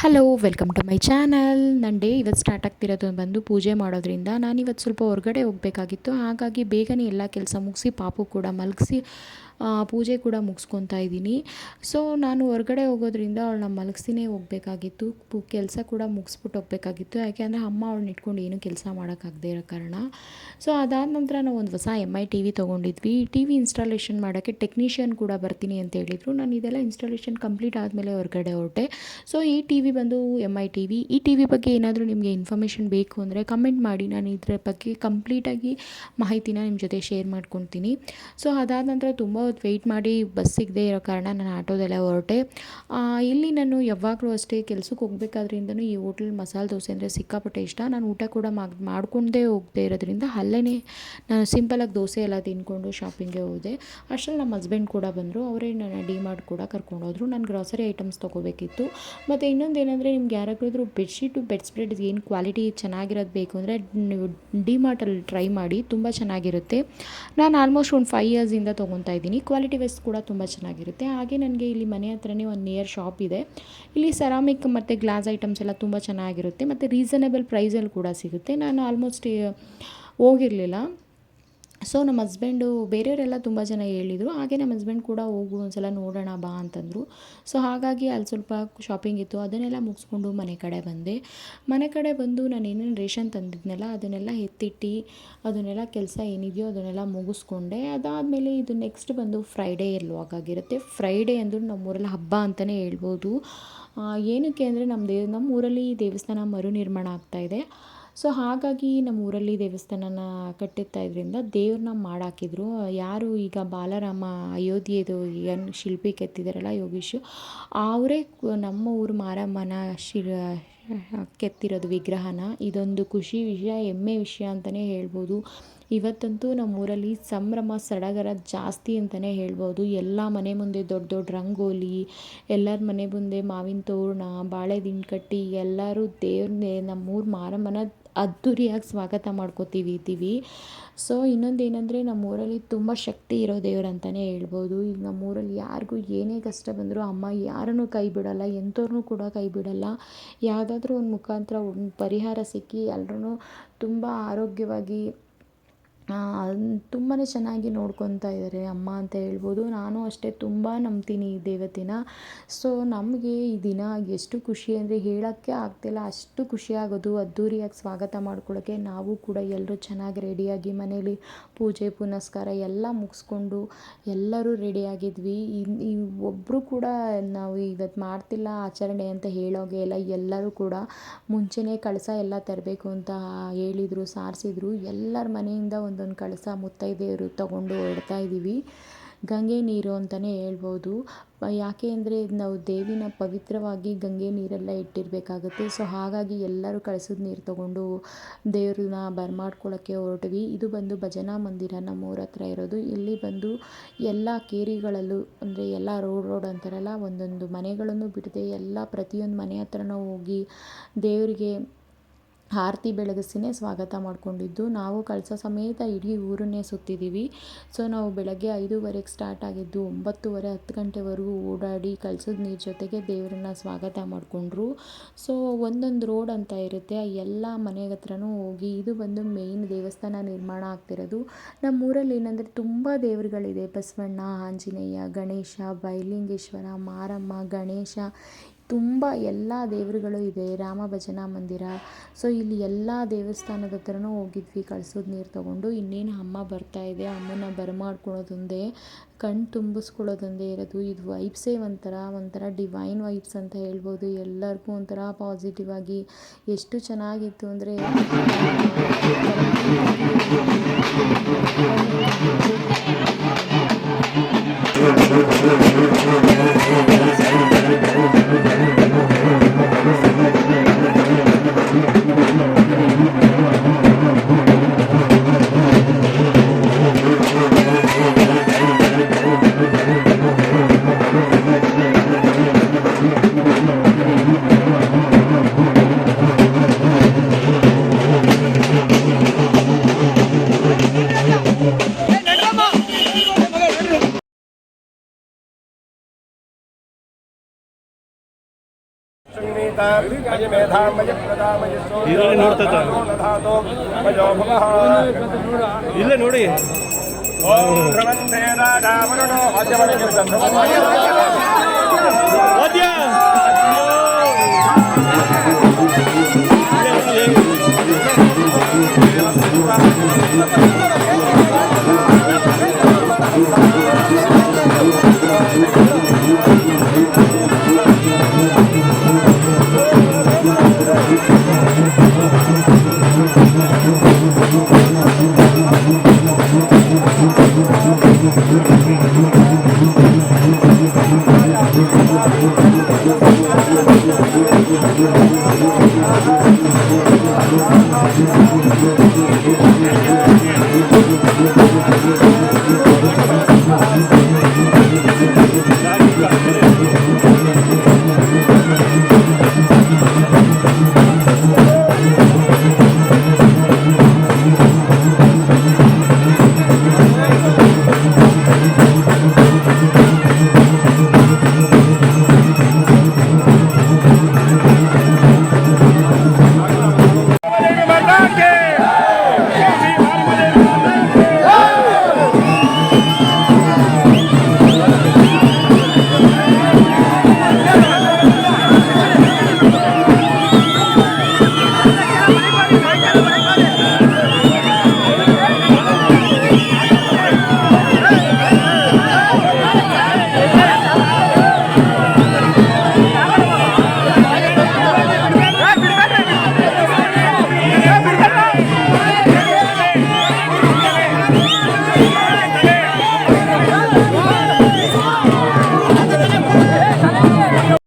Hello welcome to my channel ನನ್ನ day ಇವತ್ತು start ಆಗ್ತಿರೋದು ಬಂದು ಪೂಜೆ ಮಾಡೋದ್ರಿಂದ ನಾನಿವತ್ತು ಸ್ವಲ್ಪ ಹೊರಗಡೆ ಹೋಗಬೇಕಾಗಿತ್ತು. ಹಾಗಾಗಿ ಬೇಗನೆ ಎಲ್ಲ ಕೆಲಸ ಮುಗಿಸಿ, ಪಾಪು ಕೂಡ ಮಲಗಿಸಿ ಪೂಜೆ ಕೂಡ ಮುಗಿಸ್ಕೊತಾ ಇದ್ದೀನಿ. ಸೊ ನಾನು ಹೊರಗಡೆ ಹೋಗೋದ್ರಿಂದ ಅವಳನ್ನ ಮಲಗಿಸಿನೇ ಹೋಗಬೇಕಾಗಿತ್ತು. ಕೆಲಸ ಕೂಡ ಮುಗಿಸ್ಬಿಟ್ಟು ಹೋಗಬೇಕಾಗಿತ್ತು. ಯಾಕೆಂದರೆ ಅಮ್ಮ ಅವಳನ್ನ ಇಟ್ಕೊಂಡು ಏನೂ ಕೆಲಸ ಮಾಡೋಕ್ಕಾಗದೇ ಇರೋ ಕಾರಣ. ಸೊ ಅದಾದ ನಂತರ ನಾವು ಒಂದು ಹೊಸ ಎಂ ಐ ಟಿ ವಿ ತೊಗೊಂಡಿದ್ವಿ. ಟಿ ವಿ ಇನ್ಸ್ಟಾಲೇಷನ್ ಮಾಡೋಕ್ಕೆ ಟೆಕ್ನಿಷಿಯನ್ ಕೂಡ ಬರ್ತೀನಿ ಅಂತ ಹೇಳಿದರು. ನಾನು ಇದೆಲ್ಲ ಇನ್ಸ್ಟಾಲೇಷನ್ ಕಂಪ್ಲೀಟ್ ಆದಮೇಲೆ ಹೊರಗಡೆ ಹೊರಟೆ. ಸೊ ಈ ಟಿ ವಿ ಬಂದು ಎಂ ಐ ಟಿ ವಿ ಈ ಟಿ ವಿ ಬಗ್ಗೆ ಏನಾದರೂ ನಿಮಗೆ ಇನ್ಫಾರ್ಮೇಷನ್ ಬೇಕು ಅಂದರೆ ಕಮೆಂಟ್ ಮಾಡಿ. ನಾನು ಇದರ ಬಗ್ಗೆ ಕಂಪ್ಲೀಟಾಗಿ ಮಾಹಿತಿನ ನಿಮ್ಮ ಜೊತೆ ಶೇರ್ ಮಾಡ್ಕೊತೀನಿ. ಸೊ ಅದಾದ ನಂತರ ತುಂಬ ಹೊತ್ತು ವೆಯ್ಟ್ ಮಾಡಿ ಬಸ್ ಸಿಗದೇ ಇರೋ ಕಾರಣ ನಾನು ಆಟೋದಲ್ಲೇ ಹೊರಟೆ. ಇಲ್ಲಿ ನಾನು ಯಾವಾಗಲೂ ಅಷ್ಟೇ ಕೆಲಸಕ್ಕೆ ಹೋಗ್ಬೇಕಾದ್ರಿಂದನೂ ಈ ಹೋಟ್ಲ್ ಮಸಾಲೆ ದೋಸೆ ಅಂದರೆ ಸಿಕ್ಕಾಪಟ್ಟೆ ಇಷ್ಟ. ನಾನು ಊಟ ಕೂಡ ಮಾಡ್ಕೊಂಡೇ ಹೋಗದೆ ಇರೋದ್ರಿಂದ ಅಲ್ಲೇ ನಾನು ಸಿಂಪಲಾಗಿ ದೋಸೆ ಎಲ್ಲ ತಿನ್ಕೊಂಡು ಶಾಪಿಂಗ್ಗೆ ಹೋದೆ. ಅಷ್ಟರಲ್ಲಿ ನಮ್ಮ ಹಸ್ಬೆಂಡ್ ಕೂಡ ಬಂದರು. ಅವರೇ ನನ್ನ ಡಿ ಮಾರ್ಟ್ ಕೂಡ ಕರ್ಕೊಂಡೋದ್ರು ನಾನು ಗ್ರಾಸರಿ ಐಟಮ್ಸ್ ತೊಗೋಬೇಕಿತ್ತು. ಮತ್ತು ಇನ್ನೊಂದು ಏನಂದರೆ ನಿಮ್ಗೆ ಯಾರಾದರೂ ಬೆಡ್ಶೀಟು ಬೆಡ್ ಸ್ಪ್ರೆಡ್ ಏನು ಕ್ವಾಲಿಟಿ ಚೆನ್ನಾಗಿರೋದು ಬೇಕು ಅಂದರೆ ನೀವು ಡಿ ಮಾರ್ಟಲ್ಲಿ ಟ್ರೈ ಮಾಡಿ ತುಂಬ ಚೆನ್ನಾಗಿರುತ್ತೆ. ನಾನು ಆಲ್ಮೋಸ್ಟ್ ಒಂದು ಫೈವ್ ಇಯರ್ಸಿಂದ ತೊಗೊತಾ ಇದ್ದೀನಿ. ಕ್ವಾಲಿಟಿ ವೈಸ್ ಕೂಡ ತುಂಬ ಚೆನ್ನಾಗಿರುತ್ತೆ. ಹಾಗೆ ನನಗೆ ಇಲ್ಲಿ ಮನೆ ಹತ್ರನೇ ಒಂದು ನಿಯರ್ ಶಾಪ್ ಇದೆ. ಇಲ್ಲಿ ಸೆರಾಮಿಕ್ ಮತ್ತು ಗ್ಲಾಸ್ ಐಟಮ್ಸ್ ಎಲ್ಲ ತುಂಬ ಚೆನ್ನಾಗಿರುತ್ತೆ. ಮತ್ತು ರೀಸನೇಬಲ್ ಪ್ರೈಸಲ್ಲಿ ಕೂಡ ಸಿಗುತ್ತೆ. ನಾನು ಆಲ್ಮೋಸ್ಟ್ ಹೋಗಿರಲಿಲ್ಲ. ಸೊ ನಮ್ಮ ಹಸ್ಬೆಂಡು ಬೇರೆಯವರೆಲ್ಲ ತುಂಬ ಜನ ಹೇಳಿದರು, ಹಾಗೆ ನಮ್ಮ ಹಸ್ಬೆಂಡ್ ಕೂಡ ಹೋಗು ಒಂದು ಸಲ ನೋಡೋಣ ಬಾ ಅಂತಂದರು. ಸೊ ಹಾಗಾಗಿ ಅಲ್ಲಿ ಸ್ವಲ್ಪ ಶಾಪಿಂಗ್ ಇತ್ತು, ಅದನ್ನೆಲ್ಲ ಮುಗಿಸ್ಕೊಂಡು ಮನೆ ಕಡೆ ಬಂದೆ. ಮನೆ ಕಡೆ ಬಂದು ನಾನು ಏನೇನು ರೇಷನ್ ತಂದಿದ್ನಲ್ಲ, ಅದನ್ನೆಲ್ಲ ಎತ್ತಿಟ್ಟು, ಅದನ್ನೆಲ್ಲ ಕೆಲಸ ಏನಿದೆಯೋ ಅದನ್ನೆಲ್ಲ ಮುಗಿಸ್ಕೊಂಡೆ. ಅದಾದಮೇಲೆ ಇದು ನೆಕ್ಸ್ಟ್ ಬಂದು ಫ್ರೈಡೇ ಹಾಗಾಗಿರುತ್ತೆ ಫ್ರೈಡೇ ಅಂದರೂ ನಮ್ಮೂರಲ್ಲಿ ಹಬ್ಬ ಅಂತಲೇ ಹೇಳ್ಬೋದು. ಏನಕ್ಕೆ ಅಂದರೆ ನಮ್ಮ ದೇ ನಮ್ಮ ಊರಲ್ಲಿ ದೇವಸ್ಥಾನ ಮರು ನಿರ್ಮಾಣ ಆಗ್ತಾಯಿದೆ ಸೊ ಹಾಗಾಗಿ ನಮ್ಮ ಊರಲ್ಲಿ ದೇವಸ್ಥಾನನ ಕಟ್ಟುತ್ತಾ ಇದರಿಂದ ದೇವ್ರನ್ನ ಮಾಡಾಕಿದ್ರು. ಯಾರು ಈಗ ಬಾಲರಾಮ ಅಯೋಧ್ಯೆದು ಏನು ಶಿಲ್ಪಿ ಕೆತ್ತಿದಾರಲ್ಲ ಯೋಗೀಶು, ಅವರೇ ನಮ್ಮ ಊರು ಮಾರಮ್ಮನ ಶಿ ಕೆತ್ತಿರೋದು ವಿಗ್ರಹನ. ಇದೊಂದು ಖುಷಿ ವಿಷಯ, ಹೆಮ್ಮೆ ವಿಷಯ ಅಂತಲೇ ಹೇಳ್ಬೋದು. ಇವತ್ತಂತೂ ನಮ್ಮೂರಲ್ಲಿ ಸಂಭ್ರಮ, ಸಡಗರ ಜಾಸ್ತಿ ಅಂತಲೇ ಹೇಳ್ಬೋದು. ಎಲ್ಲ ಮನೆ ಮುಂದೆ ದೊಡ್ಡ ದೊಡ್ಡ ರಂಗೋಲಿ, ಎಲ್ಲರ ಮನೆ ಮುಂದೆ ಮಾವಿನ ತೋರಣ ಬಾಳೆ ದಿಂಡು ಕಟ್ಟಿ, ಎಲ್ಲರೂ ದೇವ್ರನ್ನೇ ನಮ್ಮೂರು ಮಾರಮ್ಮನ ಅದ್ದೂರಿಯಾಗಿ ಸ್ವಾಗತ ಮಾಡ್ಕೋತೀವಿ ಇದ್ದೀವಿ. ಸೊ ಇನ್ನೊಂದು ಏನಂದರೆ ನಮ್ಮೂರಲ್ಲಿ ತುಂಬ ಶಕ್ತಿ ಇರೋ ದೇವ್ರು ಅಂತಲೇ ಹೇಳ್ಬೋದು. ಈಗ ನಮ್ಮೂರಲ್ಲಿ ಯಾರಿಗೂ ಏನೇ ಕಷ್ಟ ಬಂದರೂ ಅಮ್ಮ ಯಾರನ್ನೂ ಕೈ ಬಿಡೋಲ್ಲ, ಎಂಥವ್ರನ್ನೂ ಕೂಡ ಕೈ ಬಿಡೋಲ್ಲ. ಯಾವುದಾದ್ರೂ ಒಂದು ಮುಖಾಂತರ ಪರಿಹಾರ ಸಿಕ್ಕಿ ಎಲ್ರೂ ತುಂಬ ಆರೋಗ್ಯವಾಗಿ ತುಂಬಾ ಚೆನ್ನಾಗಿ ನೋಡ್ಕೊತಾ ಇದ್ದಾರೆ ಅಮ್ಮ ಅಂತ ಹೇಳ್ಬೋದು. ನಾನು ಅಷ್ಟೇ ತುಂಬ ನಂಬ್ತೀನಿ ಈ ದೇವತೆನ. ಸೊ ನಮಗೆ ಈ ದಿನ ಎಷ್ಟು ಖುಷಿ ಅಂದರೆ ಹೇಳೋಕ್ಕೆ ಆಗ್ತಿಲ್ಲ. ಅಷ್ಟು ಖುಷಿಯಾಗೋದು ಆಗೋದು ಅದ್ದೂರಿಯಾಗಿ ಸ್ವಾಗತ ಮಾಡ್ಕೊಳ್ಳೋಕ್ಕೆ ನಾವು ಕೂಡ ಎಲ್ಲರೂ ಚೆನ್ನಾಗಿ ರೆಡಿಯಾಗಿ ಮನೇಲಿ ಪೂಜೆ, ಪುನಸ್ಕಾರ ಎಲ್ಲ ಮುಗಿಸ್ಕೊಂಡು ಎಲ್ಲರೂ ರೆಡಿಯಾಗಿದ್ವಿ. ಈ ಒಬ್ಬರು ಕೂಡ ನಾವು ಇವತ್ತು ಮಾಡ್ತಿಲ್ಲ ಆಚರಣೆ ಅಂತ ಹೇಳೋಗೆ ಇಲ್ಲ, ಎಲ್ಲರೂ ಕೂಡ ಮುಂಚೆನೇ ಕಳಸ ಎಲ್ಲ ತರಬೇಕು ಅಂತ ಹೇಳಿದರು, ಸಾರಿಸಿದ್ರು. ಎಲ್ಲರ ಮನೆಯಿಂದ ಒಂದು ಒಂದೊಂದು ಕಳಸ ಮುತ್ತೈದೆಯರು ತಗೊಂಡು ಹೊರಡ್ತಾ ಇದ್ದೀವಿ ಗಂಗೆ ನೀರು ಅಂತಲೇ ಹೇಳ್ಬೋದು. ಯಾಕೆ ಅಂದರೆ ನಾವು ದೇವಿನ ಪವಿತ್ರವಾಗಿ ಗಂಗೆ ನೀರೆಲ್ಲ ಇಟ್ಟಿರಬೇಕಾಗುತ್ತೆ. ಸೊ ಹಾಗಾಗಿ ಎಲ್ಲರೂ ಕಳಸದ ನೀರು ತಗೊಂಡು ದೇವ್ರನ್ನ ಬರಮಾಡ್ಕೊಳ್ಳೋಕ್ಕೆ ಹೊರಟ್ವಿ. ಇದು ಬಂದು ಭಜನಾ ಮಂದಿರ ನಮ್ಮೂರ ಹತ್ರ ಇರೋದು. ಇಲ್ಲಿ ಬಂದು ಎಲ್ಲ ಕೇರಿಗಳಲ್ಲೂ ಅಂದರೆ ಎಲ್ಲ ರೋಡ್ ರೋಡ್ ಅಂತಾರಲ್ಲ, ಒಂದೊಂದು ಮನೆಗಳನ್ನು ಬಿಡದೆ ಎಲ್ಲ ಪ್ರತಿಯೊಂದು ಮನೆ ಹತ್ರನೂ ಹೋಗಿ ದೇವರಿಗೆ ಆರತಿ ಬೆಳಗಿಸಿನೇ ಸ್ವಾಗತ ಮಾಡಿಕೊಂಡಿದ್ದು. ನಾವು ಕಳಸ ಸಮೇತ ಇಡೀ ಊರನ್ನೇ ಸುತ್ತಿದ್ದೀವಿ. ಸೊ ನಾವು ಬೆಳಗ್ಗೆ ಐದೂವರೆಗೆ ಸ್ಟಾರ್ಟ್ ಆಗಿದ್ದು, ಒಂಬತ್ತುವರೆ, ಹತ್ತು ಗಂಟೆವರೆಗೂ ಓಡಾಡಿ ಕಳಸದ ನೀರು ಜೊತೆಗೆ ದೇವರನ್ನ ಸ್ವಾಗತ ಮಾಡಿಕೊಂಡ್ರು. ಸೊ ಒಂದೊಂದು ರೋಡ್ ಅಂತ ಇರುತ್ತೆ. ಎಲ್ಲ ಮನೆ ಹತ್ರನೂ ಹೋಗಿ ಇದು ಬಂದು ಮೇಯ್ನ್ ದೇವಸ್ಥಾನ ನಿರ್ಮಾಣ ಆಗ್ತಿರೋದು. ನಮ್ಮ ಊರಲ್ಲಿ ಏನಂದರೆ ತುಂಬ ದೇವರುಗಳಿದೆ. ಬಸವಣ್ಣ, ಆಂಜನೇಯ, ಗಣೇಶ, ಬೈಲಿಂಗೇಶ್ವರ, ಮಾರಮ್ಮ, ಗಣೇಶ. ತುಂಬ ಎಲ್ಲ ದೇವರುಗಳು ಇದೆ, ರಾಮ ಭಜನಾ ಮಂದಿರ. ಸೊ, ಇಲ್ಲಿ ಎಲ್ಲ ದೇವಸ್ಥಾನದ ಹತ್ರನೂ ಹೋಗಿದ್ವಿ, ಕಳ್ಸದ ನೀರು ತೊಗೊಂಡು. ಇನ್ನೇನು ಅಮ್ಮ ಬರ್ತಾ ಇದೆ ಅಮ್ಮನ ಬರಮಾಡ್ಕೊಳೋದೊಂದೇ ಕಣ್ಣು ತುಂಬಿಸ್ಕೊಳ್ಳೋದೊಂದೇ ಇರೋದು. ಇದು ವೈಬ್ಸೇ ಒಂಥರ ಒಂಥರ ಡಿವೈನ್ ವೈಬ್ಸ್ ಅಂತ ಹೇಳ್ಬೋದು. ಎಲ್ಲರಿಗೂ ಒಂಥರ ಪಾಸಿಟಿವ್ ಆಗಿ ಎಷ್ಟು ಚೆನ್ನಾಗಿತ್ತು ಅಂದರೆ ಇದರಲ್ಲಿ ನೋಡ್ತಾ ಇದ್ದ? ಇಲ್ಲೇ ನೋಡಿ.